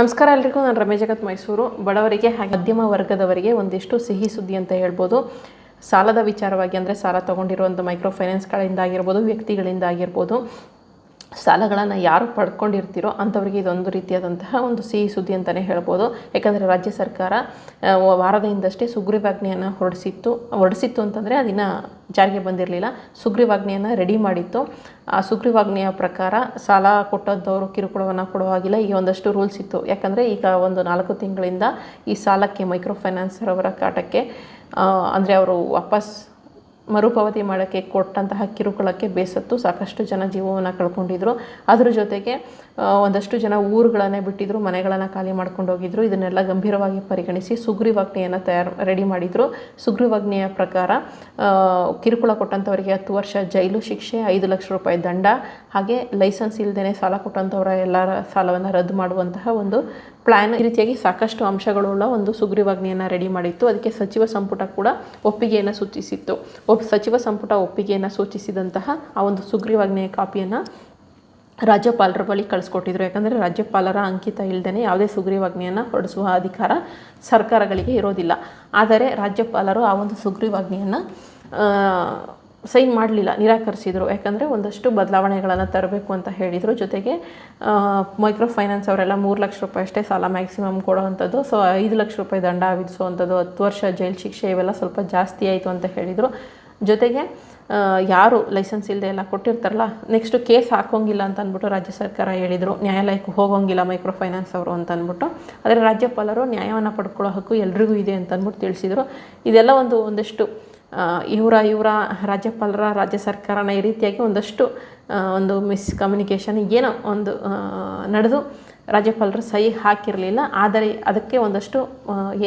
ನಮಸ್ಕಾರ ಎಲ್ರಿಗೂ, ನಾನು ರಮೇಶ್ ಜಗತ್ ಮೈಸೂರು. ಬಡವರಿಗೆ ಹಾಗೆ ಮಧ್ಯಮ ವರ್ಗದವರಿಗೆ ಒಂದಿಷ್ಟು ಸಿಹಿ ಸುದ್ದಿ ಅಂತ ಹೇಳ್ಬೋದು. ಸಾಲದ ವಿಚಾರವಾಗಿ ಅಂದರೆ ಸಾಲ ತೊಗೊಂಡಿರುವಂಥ ಮೈಕ್ರೋ ಫೈನಾನ್ಸ್ಗಳಿಂದ ಆಗಿರ್ಬೋದು, ವ್ಯಕ್ತಿಗಳಿಂದ ಆಗಿರ್ಬೋದು. ಸಾಲಗಳನ್ನು ಯಾರು ಪಡ್ಕೊಂಡಿರ್ತೀರೋ ಅಂಥವ್ರಿಗೆ ಇದೊಂದು ರೀತಿಯಾದಂತಹ ಒಂದು ಸಿಹಿ ಸುದ್ದಿ ಅಂತಲೇ ಹೇಳ್ಬೋದು. ಯಾಕಂದರೆ ರಾಜ್ಯ ಸರ್ಕಾರ ವಾರದ ಹಿಂದಷ್ಟೇ ಸುಗ್ರೀವಾಜ್ಞೆಯನ್ನು ಹೊರಡಿಸಿತ್ತು. ಹೊರಡಿಸಿತ್ತು ಅಂತಂದರೆ ಅದನ್ನ ಜಾರಿಗೆ ಬಂದಿರಲಿಲ್ಲ. ಸುಗ್ರೀವಾಜ್ಞೆಯನ್ನು ರೆಡಿ ಮಾಡಿತ್ತು. ಆ ಸುಗ್ರೀವಾಜ್ಞೆಯ ಪ್ರಕಾರ ಸಾಲ ಕೊಟ್ಟಂಥವರು ಕಿರುಕುಳವನ್ನು ಕೊಡೋ ಹಾಗಿಲ್ಲ. ಈಗ ಒಂದಷ್ಟು ರೂಲ್ಸ್ ಇತ್ತು. ಯಾಕಂದರೆ ಈಗ ಒಂದು ನಾಲ್ಕು ತಿಂಗಳಿಂದ ಈ ಸಾಲಕ್ಕೆ ಮೈಕ್ರೋ ಫೈನಾನ್ಸರ್ ಅವರ ಕಾಟಕ್ಕೆ ಅಂದರೆ ಅವರು ವಾಪಸ್ ಮರುಪಾವತಿ ಮಾಡೋಕ್ಕೆ ಕೊಟ್ಟಂತಹ ಕಿರುಕುಳಕ್ಕೆ ಬೇಸತ್ತು ಸಾಕಷ್ಟು ಜನ ಜೀವವನ್ನು ಕಳ್ಕೊಂಡಿದ್ರು. ಅದರ ಜೊತೆಗೆ ಒಂದಷ್ಟು ಜನ ಊರುಗಳನ್ನೇ ಬಿಟ್ಟಿದ್ರು, ಮನೆಗಳನ್ನು ಖಾಲಿ ಮಾಡ್ಕೊಂಡು ಹೋಗಿದ್ರು. ಇದನ್ನೆಲ್ಲ ಗಂಭೀರವಾಗಿ ಪರಿಗಣಿಸಿ ಸುಗ್ರೀವಾಜ್ಞೆಯನ್ನು ತಯಾರು, ರೆಡಿ ಮಾಡಿದರು. ಸುಗ್ರೀವಾಜ್ಞೆಯ ಪ್ರಕಾರ ಕಿರುಕುಳ ಕೊಟ್ಟಂಥವರಿಗೆ ಹತ್ತು ವರ್ಷ ಜೈಲು ಶಿಕ್ಷೆ, ಐದು ಲಕ್ಷ ರೂಪಾಯಿ ದಂಡ, ಹಾಗೆ ಲೈಸೆನ್ಸ್ ಇಲ್ಲದೇ ಸಾಲ ಕೊಟ್ಟಂಥವರ ಎಲ್ಲರ ಸಾಲವನ್ನು ರದ್ದು ಮಾಡುವಂತಹ ಒಂದು ಪ್ಲ್ಯಾನ್ ಈ ರೀತಿಯಾಗಿ ಸಾಕಷ್ಟು ಅಂಶಗಳುಳ್ಳ ಒಂದು ಸುಗ್ರೀವಾಜ್ಞೆಯನ್ನು ರೆಡಿ ಮಾಡಿತ್ತು. ಅದಕ್ಕೆ ಸಚಿವ ಸಂಪುಟ ಕೂಡ ಒಪ್ಪಿಗೆಯನ್ನು ಸೂಚಿಸಿತ್ತು. ಒಪ್, ಸಚಿವ ಸಂಪುಟ ಒಪ್ಪಿಗೆಯನ್ನು ಸೂಚಿಸಿದಂತಹ ಆ ಒಂದು ಸುಗ್ರೀವಾಜ್ಞೆಯ ಕಾಪಿಯನ್ನು ರಾಜ್ಯಪಾಲರ ಬಳಿ ಕಳಿಸ್ಕೊಟ್ಟಿದ್ರು. ಯಾಕಂದರೆ ರಾಜ್ಯಪಾಲರ ಅಂಕಿತ ಇಲ್ಲದೇ ಯಾವುದೇ ಸುಗ್ರೀವಾಜ್ಞೆಯನ್ನು ಹೊರಡಿಸುವ ಅಧಿಕಾರ ಸರ್ಕಾರಗಳಿಗೆ ಇರೋದಿಲ್ಲ. ಆದರೆ ರಾಜ್ಯಪಾಲರು ಆ ಒಂದು ಸುಗ್ರೀವಾಜ್ಞೆಯನ್ನು ಸೈನ್ ಮಾಡಲಿಲ್ಲ, ನಿರಾಕರಿಸಿದರು. ಯಾಕಂದರೆ ಒಂದಷ್ಟು ಬದಲಾವಣೆಗಳನ್ನು ತರಬೇಕು ಅಂತ ಹೇಳಿದರು. ಜೊತೆಗೆ ಮೈಕ್ರೋ ಫೈನಾನ್ಸ್ ಅವರೆಲ್ಲ ಮೂರು ಲಕ್ಷ ರೂಪಾಯಿ ಅಷ್ಟೇ ಸಾಲ ಮ್ಯಾಕ್ಸಿಮಮ್ ಕೊಡೋವಂಥದ್ದು. ಸೊ, ಐದು ಲಕ್ಷ ರೂಪಾಯಿ ದಂಡ ವಿಧಿಸುವಂಥದ್ದು, ಹತ್ತು ವರ್ಷ ಜೈಲು ಶಿಕ್ಷೆ ಇವೆಲ್ಲ ಸ್ವಲ್ಪ ಜಾಸ್ತಿ ಆಯಿತು ಅಂತ ಹೇಳಿದರು. ಜೊತೆಗೆ ಯಾರು ಲೈಸೆನ್ಸ್ ಇಲ್ಲದೆ ಎಲ್ಲ ಕೊಟ್ಟಿರ್ತಾರಲ್ಲ, ನೆಕ್ಸ್ಟು ಕೇಸ್ ಹಾಕೋಂಗಿಲ್ಲ ಅಂತ ಅಂದ್ಬಿಟ್ಟು ರಾಜ್ಯ ಸರ್ಕಾರ ಹೇಳಿದರು. ನ್ಯಾಯಾಲಯಕ್ಕೆ ಹೋಗೋಂಗಿಲ್ಲ ಮೈಕ್ರೋ ಫೈನಾನ್ಸ್ ಅವರು ಅಂತ ಅಂದ್ಬಿಟ್ಟು. ಆದರೆ ರಾಜ್ಯಪಾಲರು ನ್ಯಾಯವನ್ನು ಪಡ್ಕೊಳ್ಳೋ ಹಕ್ಕು ಎಲ್ರಿಗೂ ಇದೆ ಅಂತ ಅಂದ್ಬಿಟ್ಟು ತಿಳಿಸಿದರು. ಇದೆಲ್ಲ ಒಂದು ಒಂದಷ್ಟು ಇವರ ಇವರ ರಾಜ್ಯಪಾಲರ, ರಾಜ್ಯ ಸರ್ಕಾರನ ಈ ರೀತಿಯಾಗಿ ಒಂದಷ್ಟು ಒಂದು ಮಿಸ್ ಕಮ್ಯುನಿಕೇಷನ್ ಏನೋ ಒಂದು ನಡೆದು ರಾಜ್ಯಪಾಲರು ಸಹಿ ಹಾಕಿರಲಿಲ್ಲ. ಆದರೆ ಅದಕ್ಕೆ ಒಂದಷ್ಟು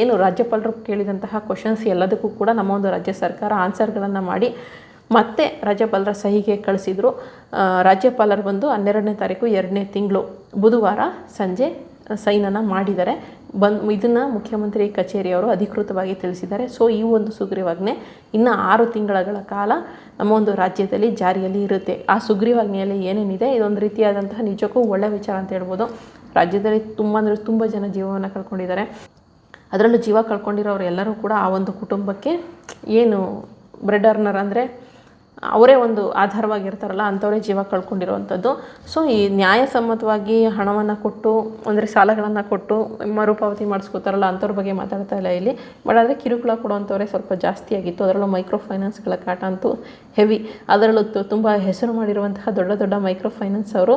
ಏನು ರಾಜ್ಯಪಾಲರು ಕೇಳಿದಂತಹ ಕ್ವಶನ್ಸ್ ಎಲ್ಲದಕ್ಕೂ ಕೂಡ ನಮ್ಮ ಒಂದು ರಾಜ್ಯ ಸರ್ಕಾರ ಆನ್ಸರ್ಗಳನ್ನು ಮಾಡಿ ಮತ್ತೆ ರಾಜ್ಯಪಾಲರ ಸಹಿಗೆ ಕಳಿಸಿದರು. ರಾಜ್ಯಪಾಲರು ಬಂದು ಹನ್ನೆರಡನೇ ತಾರೀಕು ಎರಡನೇ ತಿಂಗಳು ಬುಧವಾರ ಸಂಜೆ ಸೈನನ್ನು ಮಾಡಿದ್ದಾರೆ. ಬಂದು, ಇದನ್ನು ಮುಖ್ಯಮಂತ್ರಿ ಕಚೇರಿಯವರು ಅಧಿಕೃತವಾಗಿ ತಿಳಿಸಿದ್ದಾರೆ. ಸೊ ಈ ಒಂದು ಸುಗ್ರೀವಾಜ್ಞೆ ಇನ್ನು ಆರು ತಿಂಗಳ ಕಾಲ ನಮ್ಮ ಒಂದು ರಾಜ್ಯದಲ್ಲಿ ಜಾರಿಯಲ್ಲಿ ಇರುತ್ತೆ. ಆ ಸುಗ್ರೀವಾಜ್ಞೆಯಲ್ಲಿ ಏನೇನಿದೆ? ಇದೊಂದು ರೀತಿಯಾದಂತಹ ನಿಜಕ್ಕೂ ಒಳ್ಳೆಯ ವಿಚಾರ ಅಂತ ಹೇಳ್ಬೋದು. ರಾಜ್ಯದಲ್ಲಿ ತುಂಬ ಅಂದರೆ ತುಂಬ ಜನ ಜೀವವನ್ನು ಕಳ್ಕೊಂಡಿದ್ದಾರೆ. ಅದರಲ್ಲೂ ಜೀವ ಕಳ್ಕೊಂಡಿರೋರು ಎಲ್ಲರೂ ಕೂಡ ಆ ಒಂದು ಕುಟುಂಬಕ್ಕೆ ಏನು ಬ್ರೆಡ್ ಅರ್ನರ್ ಅಂದರೆ ಅವರೇ ಒಂದು ಆಧಾರವಾಗಿರ್ತಾರಲ್ಲ ಅಂಥವರೇ ಜೀವ ಕಳ್ಕೊಂಡಿರುವಂಥದ್ದು. ಸೊ ಈ ನ್ಯಾಯಸಮ್ಮತವಾಗಿ ಹಣವನ್ನು ಕೊಟ್ಟು, ಅಂದರೆ ಸಾಲಗಳನ್ನು ಕೊಟ್ಟು ಮರುಪಾವತಿ ಮಾಡಿಸ್ಕೋತಾರಲ್ಲ ಅಂಥವ್ರ ಬಗ್ಗೆ ಮಾತಾಡ್ತಾ ಇಲ್ಲ ಇಲ್ಲಿ. ಬಟ್ ಆದರೆ ಕಿರುಕುಳ ಕೊಡುವಂಥವರೇ ಸ್ವಲ್ಪ ಜಾಸ್ತಿ ಆಗಿತ್ತು. ಅದರಲ್ಲೂ ಮೈಕ್ರೋ ಫೈನಾನ್ಸ್ಗಳ ಕಾಟ ಅಂತೂ ಹೆವಿ ಅದರಲ್ಲೂ ತುಂಬ ಹೆಸರು ಮಾಡಿರುವಂತಹ ದೊಡ್ಡ ದೊಡ್ಡ ಮೈಕ್ರೋ ಫೈನಾನ್ಸ್ ಅವರು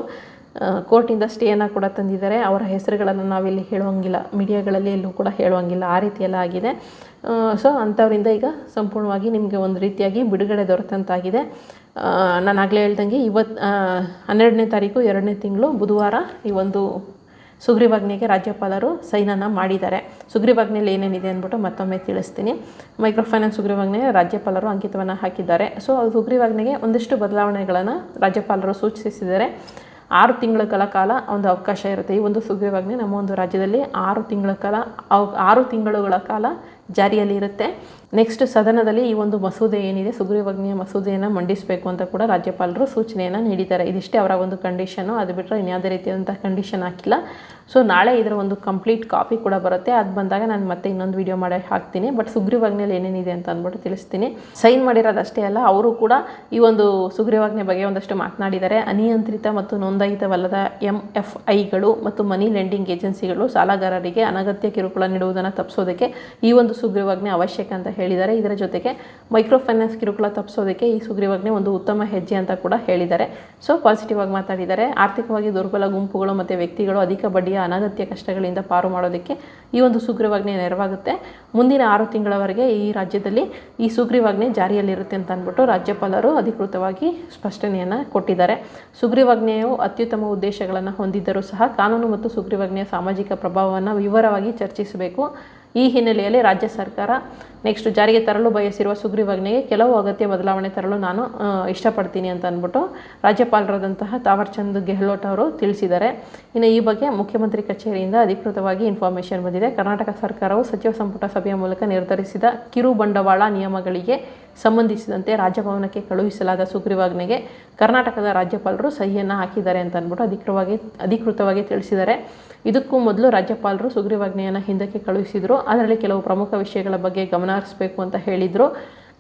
ಕೋರ್ಟಿಂದ ಸ್ಟೇಯನ್ನು ಕೂಡ ತಂದಿದ್ದಾರೆ. ಅವರ ಹೆಸರುಗಳನ್ನು ನಾವಿಲ್ಲಿ ಹೇಳುವಂಗಿಲ್ಲ. ಮೀಡಿಯಾಗಳಲ್ಲಿ ಎಲ್ಲೂ ಕೂಡ ಹೇಳುವಂಗಿಲ್ಲ. ಆ ರೀತಿಯೆಲ್ಲ ಆಗಿದೆ. ಸೊ ಅಂಥವರಿಂದ ಈಗ ಸಂಪೂರ್ಣವಾಗಿ ನಿಮಗೆ ಒಂದು ರೀತಿಯಾಗಿ ಬಿಡುಗಡೆ ದೊರೆತಂತಾಗಿದೆ. ನಾನು ಆಗಲೇ ಹೇಳ್ದಂಗೆ ಇವತ್ತು ಹನ್ನೆರಡನೇ ತಾರೀಕು, ಎರಡನೇ ತಿಂಗಳು ಬುಧವಾರ ಈ ಒಂದು ಸುಗ್ರೀವಾಜ್ಞೆಗೆ ರಾಜ್ಯಪಾಲರು ಸೈನನ್ನು ಮಾಡಿದ್ದಾರೆ. ಸುಗ್ರೀವಾಜ್ಞೆಯಲ್ಲಿ ಏನೇನಿದೆ ಅಂದ್ಬಿಟ್ಟು ಮತ್ತೊಮ್ಮೆ ತಿಳಿಸ್ತೀನಿ. ಮೈಕ್ರೋ ಫೈನಾನ್ಸ್ ರಾಜ್ಯಪಾಲರು ಅಂಕಿತವನ್ನು ಹಾಕಿದ್ದಾರೆ. ಸೊ ಸುಗ್ರೀವಾಜ್ಞೆಗೆ ಒಂದಿಷ್ಟು ಬದಲಾವಣೆಗಳನ್ನು ರಾಜ್ಯಪಾಲರು ಸೂಚಿಸಿದ್ದಾರೆ. ಆರು ತಿಂಗಳ ಕಾಲ ಕಾಲ ಒಂದು ಅವಕಾಶ ಇರುತ್ತೆ. ಈ ಒಂದು ಸುಗ್ರೀವಾಜ್ಞೆ ನಮ್ಮ ಒಂದು ರಾಜ್ಯದಲ್ಲಿ ಆರು ತಿಂಗಳ ಕಾಲ ಆರು ತಿಂಗಳುಗಳ ಕಾಲ ಜಾರಿಯಲ್ಲಿ ಇರುತ್ತೆ. ನೆಕ್ಸ್ಟ್ ಸದನದಲ್ಲಿ ಈ ಒಂದು ಮಸೂದೆ ಏನಿದೆ, ಸುಗ್ರೀವಾಜ್ಞೆಯ ಮಸೂದೆಯನ್ನು ಮಂಡಿಸಬೇಕು ಅಂತ ಕೂಡ ರಾಜ್ಯಪಾಲರು ಸೂಚನೆಯನ್ನು ನೀಡಿದ್ದಾರೆ. ಇದಿಷ್ಟೇ ಅವರ ಒಂದು ಕಂಡೀಷನು ಅದು ಬಿಟ್ಟರೆ ಇನ್ಯಾವುದೇ ರೀತಿಯಾದಂಥ ಕಂಡೀಷನ್ ಹಾಕಿಲ್ಲ. ಸೊ ನಾಳೆ ಇದರ ಒಂದು ಕಂಪ್ಲೀಟ್ ಕಾಪಿ ಕೂಡ ಬರುತ್ತೆ. ಅದು ಬಂದಾಗ ನಾನು ಮತ್ತೆ ಇನ್ನೊಂದು ವಿಡಿಯೋ ಮಾಡಿ ಹಾಕ್ತೀನಿ. ಬಟ್ ಸುಗ್ರೀವಾಜ್ಞೆಯಲ್ಲಿ ಏನೇನಿದೆ ಅಂತ ಅಂದ್ಬಿಟ್ಟು ತಿಳಿಸ್ತೀನಿ. ಸೈನ್ ಮಾಡಿರೋದಷ್ಟೇ ಅಲ್ಲ, ಅವರು ಕೂಡ ಈ ಒಂದು ಸುಗ್ರೀವಾಜ್ಞೆ ಬಗ್ಗೆ ಒಂದಷ್ಟು ಮಾತನಾಡಿದ್ದಾರೆ. ಅನಿಯಂತ್ರಿತ ಮತ್ತು ನೋಂದಾಯಿತವಲ್ಲದ ಎಂ ಎಫ್ ಐಗಳು ಮತ್ತು ಮನಿ ಲೆಂಡಿಂಗ್ ಏಜೆನ್ಸಿಗಳು ಸಾಲಗಾರರಿಗೆ ಅನಗತ್ಯ ಕಿರುಕುಳ ನೀಡುವುದನ್ನು ತಪ್ಪಿಸೋದಕ್ಕೆ ಈ ಒಂದು ಸುಗ್ರೀವಾಜ್ಞೆ ಅವಶ್ಯಕ ಅಂತ ಹೇಳಿದ್ದಾರೆ. ಇದರ ಜೊತೆಗೆ ಮೈಕ್ರೋ ಫೈನಾನ್ಸ್ ಕಿರುಕುಳ ತಪ್ಪಿಸೋದಕ್ಕೆ ಈ ಸುಗ್ರೀವಾಜ್ಞೆ ಒಂದು ಉತ್ತಮ ಹೆಜ್ಜೆ ಅಂತ ಕೂಡ ಹೇಳಿದ್ದಾರೆ. ಸೊ ಪಾಸಿಟಿವ್ ಆಗಿ ಮಾತಾಡಿದ್ದಾರೆ. ಆರ್ಥಿಕವಾಗಿ ದುರ್ಬಲ ಗುಂಪುಗಳು ಮತ್ತು ವ್ಯಕ್ತಿಗಳು ಅಧಿಕ ಬಡ್ಡಿಯ ಅನಗತ್ಯ ಕಷ್ಟಗಳಿಂದ ಪಾರು ಮಾಡೋದಕ್ಕೆ ಈ ಒಂದು ಸುಗ್ರೀವಾಜ್ಞೆ ನೆರವಾಗುತ್ತೆ. ಮುಂದಿನ ಆರು ತಿಂಗಳವರೆಗೆ ಈ ರಾಜ್ಯದಲ್ಲಿ ಈ ಸುಗ್ರೀವಾಜ್ಞೆ ಜಾರಿಯಲ್ಲಿರುತ್ತೆ ಅಂತ ಅಂದ್ಬಿಟ್ಟು ರಾಜ್ಯಪಾಲರು ಅಧಿಕೃತವಾಗಿ ಸ್ಪಷ್ಟನೆಯನ್ನು ಕೊಟ್ಟಿದ್ದಾರೆ. ಸುಗ್ರೀವಾಜ್ಞೆಯು ಅತ್ಯುತ್ತಮ ಉದ್ದೇಶಗಳನ್ನು ಹೊಂದಿದ್ದರೂ ಸಹ ಕಾನೂನು ಮತ್ತು ಸುಗ್ರೀವಾಜ್ಞೆಯ ಸಾಮಾಜಿಕ ಪ್ರಭಾವವನ್ನು ವಿವರವಾಗಿ ಚರ್ಚಿಸಬೇಕು. ಈ ಹಿನ್ನೆಲೆಯಲ್ಲಿ ರಾಜ್ಯ ಸರ್ಕಾರ ನೆಕ್ಸ್ಟ್ ಜಾರಿಗೆ ತರಲು ಬಯಸಿರುವ ಸುಗ್ರೀವಾಜ್ಞೆಗೆ ಕೆಲವು ಅಗತ್ಯ ಬದಲಾವಣೆ ತರಲು ನಾನು ಇಷ್ಟಪಡ್ತೀನಿ ಅಂತ ಅಂದ್ಬಿಟ್ಟು ರಾಜ್ಯಪಾಲರಾದಂತಹ ತಾವರ್ಚಂದ್ ಗೆಹ್ಲೋಟ್ ಅವರು ತಿಳಿಸಿದ್ದಾರೆ. ಇನ್ನು ಈ ಬಗ್ಗೆ ಮುಖ್ಯಮಂತ್ರಿ ಕಚೇರಿಯಿಂದ ಅಧಿಕೃತವಾಗಿ ಇನ್ಫಾರ್ಮೇಷನ್ ಬಂದಿದೆ. ಕರ್ನಾಟಕ ಸರ್ಕಾರವು ಸಚಿವ ಸಂಪುಟ ಸಭೆಯ ಮೂಲಕ ನಿರ್ಧರಿಸಿದ ಕಿರು ಬಂಡವಾಳ ನಿಯಮಗಳಿಗೆ ಸಂಬಂಧಿಸಿದಂತೆ ರಾಜಭವನಕ್ಕೆ ಕಳುಹಿಸಲಾದ ಸುಗ್ರೀವಾಜ್ಞೆಗೆ ಕರ್ನಾಟಕದ ರಾಜ್ಯಪಾಲರು ಸಹಿಯನ್ನು ಹಾಕಿದ್ದಾರೆ ಅಂತ ಅಂದ್ಬಿಟ್ಟು ಅಧಿಕೃತವಾಗಿ ಅಧಿಕೃತವಾಗಿ ತಿಳಿಸಿದ್ದಾರೆ. ಇದಕ್ಕೂ ಮೊದಲು ರಾಜ್ಯಪಾಲರು ಸುಗ್ರೀವಾಜ್ಞೆಯನ್ನು ಹಿಂದಕ್ಕೆ ಕಳುಹಿಸಿದರು. ಅದರಲ್ಲಿ ಕೆಲವು ಪ್ರಮುಖ ವಿಷಯಗಳ ಬಗ್ಗೆ ಗಮನ ಹರಿಸಬೇಕು ಅಂತ ಹೇಳಿದರು.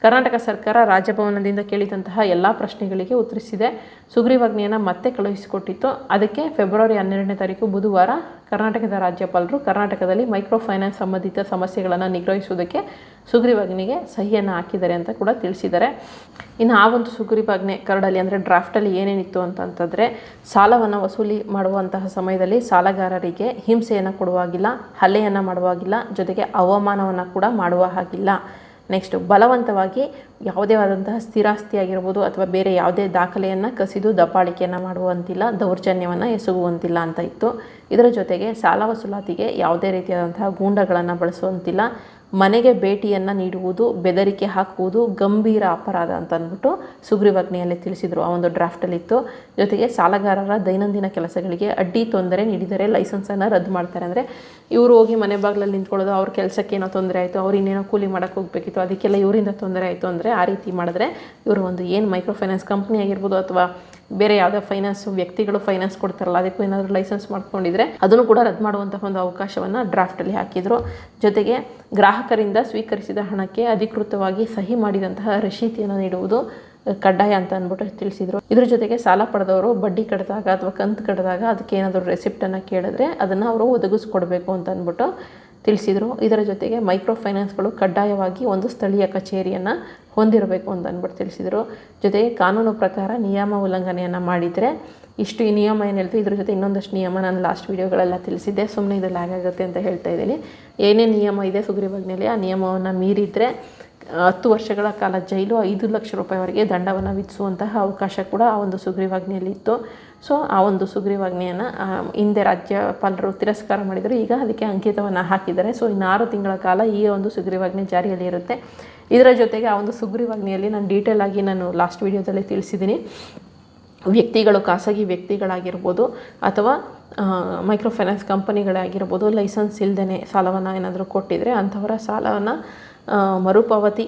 ಕರ್ನಾಟಕ ಸರ್ಕಾರ ರಾಜಭವನದಿಂದ ಕೇಳಿದಂತಹ ಎಲ್ಲ ಪ್ರಶ್ನೆಗಳಿಗೆ ಉತ್ತರಿಸಿದೆ. ಸುಗ್ರೀವಾಜ್ಞೆಯನ್ನು ಮತ್ತೆ ಕಳುಹಿಸಿಕೊಟ್ಟಿತ್ತು. ಅದಕ್ಕೆ ಫೆಬ್ರವರಿ ಹನ್ನೆರಡನೇ ತಾರೀಕು ಬುಧವಾರ ಕರ್ನಾಟಕದ ರಾಜ್ಯಪಾಲರು ಕರ್ನಾಟಕದಲ್ಲಿ ಮೈಕ್ರೋ ಫೈನಾನ್ಸ್ ಸಂಬಂಧಿತ ಸಮಸ್ಯೆಗಳನ್ನು ನಿಗ್ರಹಿಸುವುದಕ್ಕೆ ಸುಗ್ರೀವಾಜ್ಞೆಗೆ ಸಹಿಯನ್ನು ಹಾಕಿದ್ದಾರೆ ಅಂತ ಕೂಡ ತಿಳಿಸಿದ್ದಾರೆ. ಇನ್ನು ಆ ಒಂದು ಸುಗ್ರೀವಾಜ್ಞೆ ಕರಡಲ್ಲಿ ಅಂದರೆ ಡ್ರಾಫ್ಟಲ್ಲಿ ಏನೇನಿತ್ತು ಅಂತಂತಂದರೆ ಸಾಲವನ್ನು ವಸೂಲಿ ಮಾಡುವಂತಹ ಸಮಯದಲ್ಲಿ ಸಾಲಗಾರರಿಗೆ ಹಿಂಸೆಯನ್ನು ಕೊಡುವಾಗಿಲ್ಲ, ಹಲ್ಲೆಯನ್ನು ಮಾಡುವಾಗಿಲ್ಲ, ಜೊತೆಗೆ ಅವಮಾನವನ್ನು ಕೂಡ ಮಾಡುವ ಹಾಗಿಲ್ಲ. ನೆಕ್ಸ್ಟ್ ಬಲವಂತವಾಗಿ ಯಾವುದೇ ಆದಂತಹ ಸ್ಥಿರಾಸ್ತಿ ಆಗಿರ್ಬೋದು ಅಥವಾ ಬೇರೆ ಯಾವುದೇ ದಾಖಲೆಯನ್ನು ಕಸಿದು ದಬ್ಬಾಳಿಕೆಯನ್ನು ಮಾಡುವಂತಿಲ್ಲ, ದೌರ್ಜನ್ಯವನ್ನು ಎಸಗುವಂತಿಲ್ಲ ಅಂತ ಇತ್ತು. ಇದರ ಜೊತೆಗೆ ಸಾಲ ವಸೂಲಾತಿಗೆ ಯಾವುದೇ ರೀತಿಯಾದಂತಹ ಗೂಂಡಗಳನ್ನು ಬಳಸುವಂತಿಲ್ಲ. ಮನೆಗೆ ಭೇಟಿಯನ್ನು ನೀಡುವುದು, ಬೆದರಿಕೆ ಹಾಕುವುದು ಗಂಭೀರ ಅಪರಾಧ ಅಂತ ಅಂದ್ಬಿಟ್ಟು ಸುಗ್ರೀವಾಜ್ಞೆಯಲ್ಲಿ ತಿಳಿಸಿದರು ಆ ಒಂದು ಡ್ರಾಫ್ಟಲ್ಲಿತ್ತು ಜೊತೆಗೆ ಸಾಲಗಾರರ ದೈನಂದಿನ ಕೆಲಸಗಳಿಗೆ ಅಡ್ಡಿ ತೊಂದರೆ ನೀಡಿದರೆ ಲೈಸೆನ್ಸನ್ನು ರದ್ದು ಮಾಡ್ತಾರೆ. ಅಂದರೆ ಇವರು ಹೋಗಿ ಮನೆ ಬಾಗಿಲಲ್ಲಿ ನಿಂತ್ಕೊಳ್ಳೋದು, ಅವ್ರ ಕೆಲಸಕ್ಕೆ ಏನೋ ತೊಂದರೆ ಆಯಿತು, ಅವ್ರು ಇನ್ನೇನೋ ಕೂಲಿ ಮಾಡೋಕ್ಕೆ ಹೋಗಬೇಕಿತ್ತು, ಅದಕ್ಕೆಲ್ಲ ಇವರಿಂದ ತೊಂದರೆ ಆಯಿತು ಅಂದರೆ ಆ ರೀತಿ ಮಾಡಿದ್ರೆ ಇವರು ಒಂದು ಏನು ಮೈಕ್ರೋ ಫೈನಾನ್ಸ್ ಕಂಪ್ನಿ ಆಗಿರ್ಬೋದು ಅಥವಾ ಬೇರೆ ಯಾವುದೇ ಫೈನಾನ್ಸ್ ವ್ಯಕ್ತಿಗಳು ಫೈನಾನ್ಸ್ ಕೊಡ್ತಾರಲ್ಲ, ಅದಕ್ಕೂ ಏನಾದರೂ ಲೈಸೆನ್ಸ್ ಮಾಡ್ಕೊಂಡಿದ್ರೆ ಅದನ್ನು ಕೂಡ ರದ್ದು ಮಾಡುವಂತಹ ಒಂದು ಅವಕಾಶವನ್ನು ಡ್ರಾಫ್ಟಲ್ಲಿ ಹಾಕಿದರು. ಜೊತೆಗೆ ಗ್ರಾಹಕರಿಂದ ಸ್ವೀಕರಿಸಿದ ಹಣಕ್ಕೆ ಅಧಿಕೃತವಾಗಿ ಸಹಿ ಮಾಡಿದಂತಹ ರಶೀತಿಯನ್ನು ನೀಡುವುದು ಕಡ್ಡಾಯ ಅಂತ ಅಂದ್ಬಿಟ್ಟು ತಿಳಿಸಿದರು. ಇದ್ರ ಜೊತೆಗೆ ಸಾಲ ಪಡೆದವರು ಬಡ್ಡಿ ಕಟ್ಟಿದಾಗ ಅಥವಾ ಕಂತು ಕಟ್ಟಿದಾಗ ಅದಕ್ಕೆ ಏನಾದರೂ ರೆಸಿಪ್ಟನ್ನು ಕೇಳಿದ್ರೆ ಅದನ್ನು ಅವರು ಒದಗಿಸ್ಕೊಡ್ಬೇಕು ಅಂತ ಅಂದ್ಬಿಟ್ಟು ತಿಳಿಸಿದರು. ಇದರ ಜೊತೆಗೆ ಮೈಕ್ರೋ ಫೈನಾನ್ಸ್ಗಳು ಕಡ್ಡಾಯವಾಗಿ ಒಂದು ಸ್ಥಳೀಯ ಕಚೇರಿಯನ್ನು ಹೊಂದಿರಬೇಕು ಅಂತ ಅಂದ್ಬಿಟ್ಟು ತಿಳಿಸಿದರು. ಜೊತೆಗೆ ಕಾನೂನು ಪ್ರಕಾರ ನಿಯಮ ಉಲ್ಲಂಘನೆಯನ್ನು ಮಾಡಿದರೆ ಇಷ್ಟು ಈ ನಿಯಮ ಏನು ಹೇಳ್ತೀವಿ ಇದ್ರ ಜೊತೆ ಇನ್ನೊಂದಷ್ಟು ನಿಯಮ ನಾನು ಲಾಸ್ಟ್ ವೀಡಿಯೋಗಳೆಲ್ಲ ತಿಳಿಸಿದ್ದೆ. ಸುಮ್ಮನೆ ಇದು ಲ್ಯಾಗ್ ಆಗುತ್ತೆ ಅಂತ ಹೇಳ್ತಾ ಇದ್ದೀನಿ. ಏನೇ ನಿಯಮ ಇದೆ ಸುಗ್ರೀವಾಜ್ಞೆಯಲ್ಲಿ ಆ ನಿಯಮವನ್ನು ಮೀರಿದರೆ ಹತ್ತು ವರ್ಷಗಳ ಕಾಲ ಜೈಲು ಐದು ಲಕ್ಷ ರೂಪಾಯಿವರೆಗೆ ದಂಡವನ್ನು ವಿಧಿಸುವಂತಹ ಅವಕಾಶ ಕೂಡ ಆ ಒಂದು ಸುಗ್ರೀವಾಜ್ಞೆಯಲ್ಲಿ ಇತ್ತು. ಸೊ ಆ ಒಂದು ಸುಗ್ರೀವಾಜ್ಞೆಯನ್ನು ಹಿಂದೆ ರಾಜ್ಯಪಾಲರು ತಿರಸ್ಕಾರ ಮಾಡಿದರು. ಈಗ ಅದಕ್ಕೆ ಅಂಕಿತವನ್ನು ಹಾಕಿದ್ದಾರೆ. ಸೊ ಇನ್ನು ಆರು ತಿಂಗಳ ಕಾಲ ಈ ಒಂದು ಸುಗ್ರೀವಾಜ್ಞೆ ಜಾರಿಯಲ್ಲಿ ಇರುತ್ತೆ. ಇದರ ಜೊತೆಗೆ ಆ ಒಂದು ಸುಗ್ರೀವಾಜ್ಞೆಯಲ್ಲಿ ನಾನು ಡೀಟೇಲ್ ಆಗಿ ನಾನು ಲಾಸ್ಟ್ ವೀಡಿಯೋದಲ್ಲಿ ತಿಳಿಸಿದ್ದೀನಿ ವ್ಯಕ್ತಿಗಳು, ಖಾಸಗಿ ವ್ಯಕ್ತಿಗಳಾಗಿರ್ಬೋದು ಅಥವಾ ಮೈಕ್ರೋ ಫೈನಾನ್ಸ್ ಕಂಪನಿಗಳಾಗಿರ್ಬೋದು ಲೈಸೆನ್ಸ್ ಇಲ್ಲದೇ ಸಾಲವನ್ನು ಏನಾದರೂ ಕೊಟ್ಟಿದ್ರೆ ಅಂಥವರ ಸಾಲವನ್ನು ಮರುಪಾವತಿ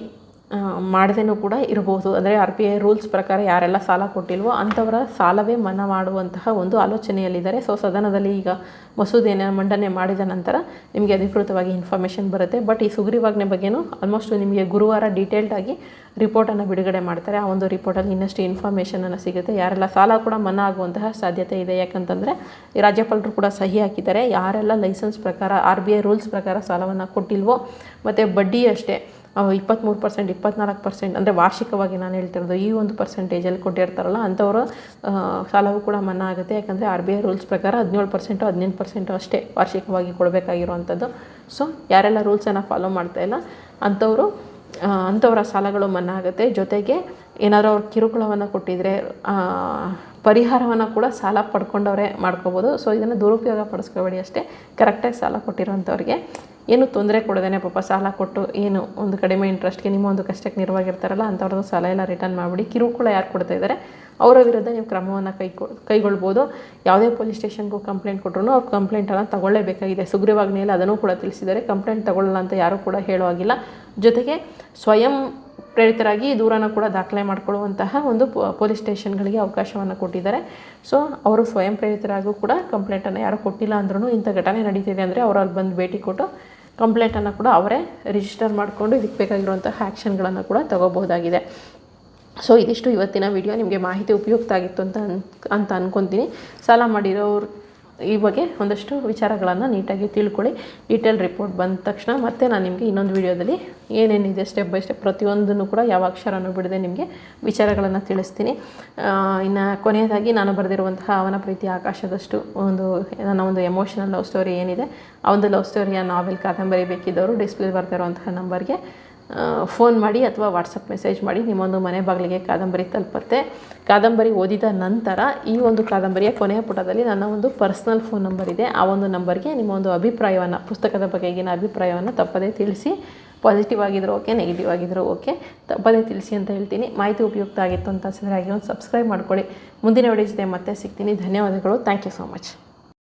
ಮಾಡದೇನೂ ಕೂಡ ಇರಬಹುದು. ಅಂದರೆ ಆರ್ ಬಿ ಐ ರೂಲ್ಸ್ ಪ್ರಕಾರ ಯಾರೆಲ್ಲ ಸಾಲ ಕೊಟ್ಟಿಲ್ವೋ ಅಂಥವರ ಸಾಲವೇ ಮನ್ನಾ ಮಾಡುವಂತಹ ಒಂದು ಆಲೋಚನೆಯಲ್ಲಿದ್ದಾರೆ. ಸೊ ಸದನದಲ್ಲಿ ಈಗ ಮಸೂದೆಯನ್ನು ಮಂಡನೆ ಮಾಡಿದ ನಂತರ ನಿಮಗೆ ಅಧಿಕೃತವಾಗಿ ಇನ್ಫಾರ್ಮೇಷನ್ ಬರುತ್ತೆ. ಬಟ್ ಈ ಸುಗ್ರೀವಾಜ್ಞೆ ಬಗ್ಗೆನೂ ಆಲ್ಮೋಸ್ಟ್ ನಿಮಗೆ ಗುರುವಾರ ಡೀಟೇಲ್ಡಾಗಿ ರಿಪೋರ್ಟನ್ನು ಬಿಡುಗಡೆ ಮಾಡ್ತಾರೆ. ಆ ಒಂದು ರಿಪೋರ್ಟಲ್ಲಿ ಇನ್ನಷ್ಟು ಇನ್ಫಾರ್ಮೇಷನನ್ನು ಸಿಗುತ್ತೆ. ಯಾರೆಲ್ಲ ಸಾಲ ಕೂಡ ಮನ್ನಾ ಆಗುವಂತಹ ಸಾಧ್ಯತೆ ಇದೆ. ಯಾಕಂತಂದರೆ ರಾಜ್ಯಪಾಲರು ಕೂಡ ಸಹಿ ಹಾಕಿದ್ದಾರೆ. ಯಾರೆಲ್ಲ ಲೈಸೆನ್ಸ್ ಪ್ರಕಾರ ಆರ್ ಬಿ ಐ ರೂಲ್ಸ್ ಪ್ರಕಾರ ಸಾಲವನ್ನು ಕೊಟ್ಟಿಲ್ವೋ, ಮತ್ತು ಬಡ್ಡಿ ಅಷ್ಟೇ ಇಪ್ಪತ್ತ್ಮೂರು ಪರ್ಸೆಂಟ್ ಇಪ್ಪತ್ನಾಲ್ಕು ಪರ್ಸೆಂಟ್ ಅಂದರೆ ವಾರ್ಷಿಕವಾಗಿ ನಾನು ಹೇಳ್ತಿರೋದು ಈ ಒಂದು ಪರ್ಸೆಂಟೇಜಲ್ಲಿ ಕೊಟ್ಟಿರ್ತಾರಲ್ಲ ಅಂಥವರು ಸಾಲವು ಕೂಡ ಮನ್ನಾ ಆಗುತ್ತೆ. ಯಾಕಂದರೆ ಆರ್ ಬಿ ಐ ರೂಲ್ಸ್ ಪ್ರಕಾರ ಹದಿನೇಳು ಪರ್ಸೆಂಟು ಹದಿನೆಂಟು ಪರ್ಸೆಂಟು ಅಷ್ಟೇ ವಾರ್ಷಿಕವಾಗಿ ಕೊಡಬೇಕಾಗಿರುವಂಥದ್ದು. ಸೊ ಯಾರೆಲ್ಲ ರೂಲ್ಸನ್ನು ಫಾಲೋ ಮಾಡ್ತಾ ಇಲ್ಲ, ಅಂಥವರು ಅಂಥವರ ಸಾಲಗಳು ಮನ್ನಾ ಆಗುತ್ತೆ. ಜೊತೆಗೆ ಏನಾದರೂ ಅವ್ರು ಕಿರುಕುಳವನ್ನು ಕೊಟ್ಟಿದ್ರೆ ಪರಿಹಾರವನ್ನು ಕೂಡ ಸಾಲ ಪಡ್ಕೊಂಡವರೇ ಮಾಡ್ಕೋಬೋದು. ಸೊ ಇದನ್ನು ದುರುಪಯೋಗ ಪಡಿಸ್ಕೋಬೇಡಿ ಅಷ್ಟೇ. ಕರೆಕ್ಟಾಗಿ ಸಾಲ ಕೊಟ್ಟಿರೋಂಥವ್ರಿಗೆ ಏನು ತೊಂದರೆ ಕೊಡದೇನೆ ಪಾಪ ಸಾಲ ಕೊಟ್ಟು ಏನು ಒಂದು ಕಡಿಮೆ ಇಂಟ್ರೆಸ್ಟ್ಗೆ ನಿಮ್ಮ ಒಂದು ಕಷ್ಟಕ್ಕೆ ನೆರವಾಗಿರ್ತಾರಲ್ಲ ಅಂಥವ್ರದ್ದು ಸಾಲ ಎಲ್ಲ ರಿಟರ್ನ್ ಮಾಡಿಬಿಡಿ. ಕಿರುಕುಳ ಯಾರು ಕೊಡ್ತಾ ಇದ್ದಾರೆ ಅವರ ವಿರುದ್ಧ ನೀವು ಕ್ರಮವನ್ನು ಕೈಗೊ ಕೈಗೊಳ್ಬೋದು. ಯಾವುದೇ ಪೊಲೀಸ್ ಸ್ಟೇಷನ್ಗೂ ಕಂಪ್ಲೇಂಟ್ ಕೊಟ್ಟರು ಅವ್ರು ಕಂಪ್ಲೇಂಟನ್ನು ತಗೊಳ್ಳೇಬೇಕಾಗಿದೆ. ಸುಗ್ರೀವಾಜ್ಞೆಯಲ್ಲಿ ಅದನ್ನು ಕೂಡ ತಿಳಿಸಿದ್ದಾರೆ. ಕಂಪ್ಲೇಂಟ್ ತಗೊಳ್ಳಲ್ಲ ಅಂತ ಯಾರೂ ಕೂಡ ಹೇಳೋ ಹಾಗಿಲ್ಲ. ಜೊತೆಗೆ ಸ್ವಯಂ ಪ್ರೇರಿತರಾಗಿ ದೂರನ ಕೂಡ ದಾಖಲೆ ಮಾಡಿಕೊಳ್ಳುವಂತಹ ಒಂದು ಪೊಲೀಸ್ ಸ್ಟೇಷನ್ಗಳಿಗೆ ಅವಕಾಶವನ್ನು ಕೊಟ್ಟಿದ್ದಾರೆ. ಸೊ ಅವರು ಸ್ವಯಂ ಪ್ರೇರಿತರಾಗೂ ಕೂಡ ಕಂಪ್ಲೇಂಟನ್ನು ಯಾರು ಕೊಟ್ಟಿಲ್ಲ ಅಂದ್ರೂ ಇಂಥ ಘಟನೆ ನಡೀತಿದೆ ಅಂದರೆ ಅವರು ಅಲ್ಲಿ ಬಂದು ಭೇಟಿ ಕೊಟ್ಟು ಕಂಪ್ಲೇಂಟನ್ನು ಕೂಡ ಅವರೇ ರಿಜಿಸ್ಟರ್ ಮಾಡಿಕೊಂಡು ಇದಕ್ಕೆ ಬೇಕಾಗಿರುವಂಥ ಆ್ಯಕ್ಷನ್ಗಳನ್ನು ಕೂಡ ತಗೋಬಹುದಾಗಿದೆ. ಸೊ ಇದಿಷ್ಟು ಇವತ್ತಿನ ವಿಡಿಯೋ ನಿಮಗೆ ಮಾಹಿತಿ ಉಪಯುಕ್ತ ಆಗಿತ್ತು ಅಂತ ಅನ್, ಅಂತ ಅಂದ್ಕೊತೀನಿ ಸಾಲ ಮಾಡಿರೋರು ಈ ಬಗ್ಗೆ ಒಂದಷ್ಟು ವಿಚಾರಗಳನ್ನು ನೀಟಾಗಿ ತಿಳ್ಕೊಳ್ಳಿ. ಡೀಟೇಲ್ ರಿಪೋರ್ಟ್ ಬಂದ ತಕ್ಷಣ ಮತ್ತೆ ನಾನು ನಿಮಗೆ ಇನ್ನೊಂದು ವಿಡಿಯೋದಲ್ಲಿ ಏನೇನಿದೆ ಸ್ಟೆಪ್ ಬೈ ಸ್ಟೆಪ್ ಪ್ರತಿಯೊಂದನ್ನು ಕೂಡ ಯಾವ ಅಕ್ಷರನೂ ಬಿಡದೆ ನಿಮಗೆ ವಿಚಾರಗಳನ್ನು ತಿಳಿಸ್ತೀನಿ. ಇನ್ನು ಕೊನೆಯದಾಗಿ ನಾನು ಬರೆದಿರುವಂತಹ ಅವನ ಪ್ರೀತಿ ಆಕಾಶದಷ್ಟು ಒಂದು ನನ್ನ ಒಂದು ಎಮೋಷನಲ್ ಲವ್ ಸ್ಟೋರಿ ಏನಿದೆ, ಆ ಒಂದು ಲವ್ ಸ್ಟೋರಿಯ ನಾವೆಲ್ ಕಾದಂಬರಿ ಬೇಕಿದ್ದವರು ಡಿಸ್ಪ್ಲೇ ಬರ್ತಿರುವಂತಹ ನಂಬರ್ಗೆ ಫೋನ್ ಮಾಡಿ ಅಥವಾ ವಾಟ್ಸಪ್ ಮೆಸೇಜ್ ಮಾಡಿ ನಿಮ್ಮೊಂದು ಮನೆ ಬಾಗಿಲಿಗೆ ಕಾದಂಬರಿ ತಲುಪತ್ತೆ. ಕಾದಂಬರಿ ಓದಿದ ನಂತರ ಈ ಒಂದು ಕಾದಂಬರಿಯ ಕೊನೆಯ ಪುಟದಲ್ಲಿ ನನ್ನ ಒಂದು ಪರ್ಸ್ನಲ್ ಫೋನ್ ನಂಬರ್ ಇದೆ. ಆ ಒಂದು ನಂಬರ್ಗೆ ನಿಮ್ಮ ಒಂದು ಅಭಿಪ್ರಾಯವನ್ನು, ಪುಸ್ತಕದ ಬಗೆಗಿನ ಅಭಿಪ್ರಾಯವನ್ನು ತಪ್ಪದೇ ತಿಳಿಸಿ. ಪಾಸಿಟಿವ್ ಆಗಿದ್ದರೂ ಓಕೆ, ನೆಗೆಟಿವ್ ಆಗಿದ್ದರೂ ಓಕೆ, ತಪ್ಪದೇ ತಿಳಿಸಿ ಅಂತ ಹೇಳ್ತೀನಿ. ಮಾಹಿತಿ ಉಪಯುಕ್ತ ಆಗಿತ್ತು ಅಂತ ಅನಿಸಿದ್ರೆ ಹಾಗೆ ಒಂದು ಸಬ್ಸ್ಕ್ರೈಬ್ ಮಾಡ್ಕೊಳ್ಳಿ. ಮುಂದಿನ ವಿಡಿಯೋ ಜೊತೆ ಮತ್ತೆ ಸಿಗ್ತೀನಿ. ಧನ್ಯವಾದಗಳು. Thank you so much.